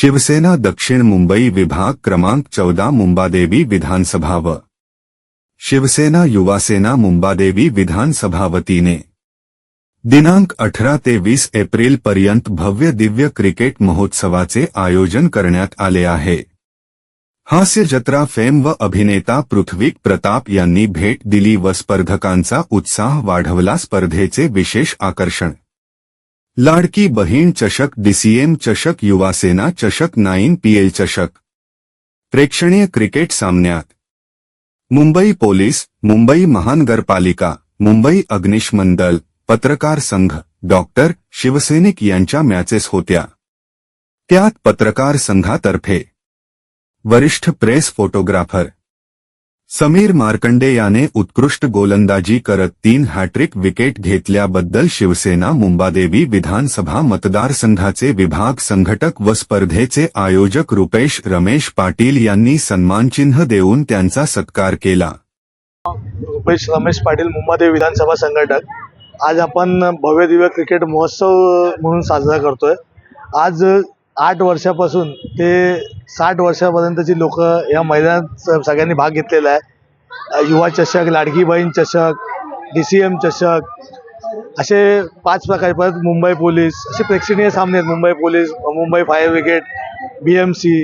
शिवसेना दक्षिण मुंबई विभाग क्रमांक चौदा मुंबादेवी विधानसभा व शिवसेना युवासेना मुंबादेवी विधानसभा वतीने दिनांक अठरा ते वीस एप्रिल पर्यंत भव्य दिव्य क्रिकेट महोत्सवाचे आयोजन करण्यात आले आहे. हास्य जत्रा फेम व अभिनेता पृथ्वी प्रताप यांनी भेट दिली व स्पर्धकांचा उत्साह वाढवला. स्पर्धेचे विशेष आकर्षण लाडकी बहीण चषक डीसीएम चषक युवासेना चषक नाईन पीएल चषक. प्रेक्षणीय क्रिकेट सामन्यात. मुंबई पोलीस मुंबई महानगरपालिका मुंबई अग्निशमन दल पत्रकार संघ डॉक्टर शिवसैनिक यांच्या मॅचेस होत्या. त्यात पत्रकार संघातर्फे. वरिष्ठ प्रेस फोटोग्राफर समीर मार्कंडे याने उत्कृष्ट गोलंदाजी करत तीन हॅट्रिक विकेट घेतल्याबद्दल शिवसेना मुंबादेवी विधानसभा मतदारसंघाचे विभाग संघटक व स्पर्धेचे आयोजक रुपेश रमेश पाटील यांनी सन्मानचिन्ह देऊन त्यांचा सत्कार केला. रुपेश रमेश पाटील मुंबादेवी विधानसभा संघटक. आज आपण भव्य दिव्य क्रिकेट महोत्सव म्हणून साजरा करतोय. आज आठ वर्षापासून ते साठ वर्षापर्यंतची लोक या मैदानात सगळ्यांनी भाग घेतलेला आहे. युवा चषक लाडकी बहीण चषक डी सी एम चषक असे पाच प्रकार परत मुंबई पोलीस असे प्रेक्षणीय सामने आहेत. Mumbai police Mumbai fire brigade B M C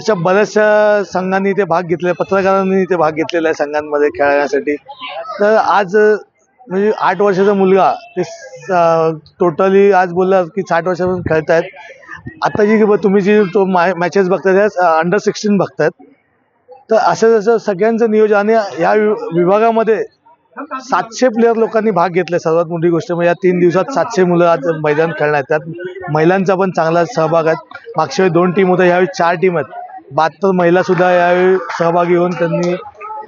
अशा बऱ्याचशा संघांनी ते भाग घेतले पत्रकारांनी ते भाग घेतलेला आहे संघांमध्ये खेळण्यासाठी तर आज म्हणजे आठ वर्षाचा मुलगा ते टोटली आज बोलला की साठ वर्षापासून खेळतायत. आता जी तुम्ही जी तो मॅचेस बघताय अंडर सिक्स्टीन बघतायत. तर असं जसं सगळ्यांचं नियोजन आणि या वि- विभागामध्ये सातशे प्लेयर लोकांनी भाग घेतला सर्वात मोठी गोष्ट म्हणजे या तीन दिवसात सातशे मुलं आज मैदान खेळणार त्यात महिलांचा पण चांगला सहभाग आहे मागच्या वेळी दोन टीम होत्या यावेळी चार टीम आहेत. बहात्तर महिलासुद्धा यावेळी सहभागी होऊन त्यांनी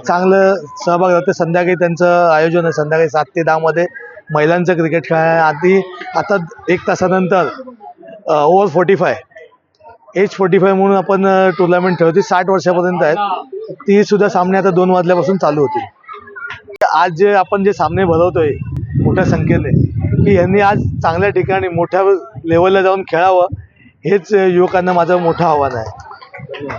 चांगलं सहभाग होते संध्याकाळी त्यांचं आयोजन आहे. संध्याकाळी सात ते दहामध्ये महिलांचं क्रिकेट खेळणार आधी आता एक तासानंतर over forty five. Age forty five म्हणून आपण टुर्नामेंट ठेवते. साठ वर्षापर्यंत आहेत. ती सुद्धा सामने आता दोन वाजल्यापासून चालू होतील आज जे आपण जे सामने भरवतोय मोठ्या संख्येने की यांनी आज चांगल्या ठिकाणी मोठ्या लेवलला जाऊन खेळावं हेच युवकांना माझं मोठं आव्हान आहे.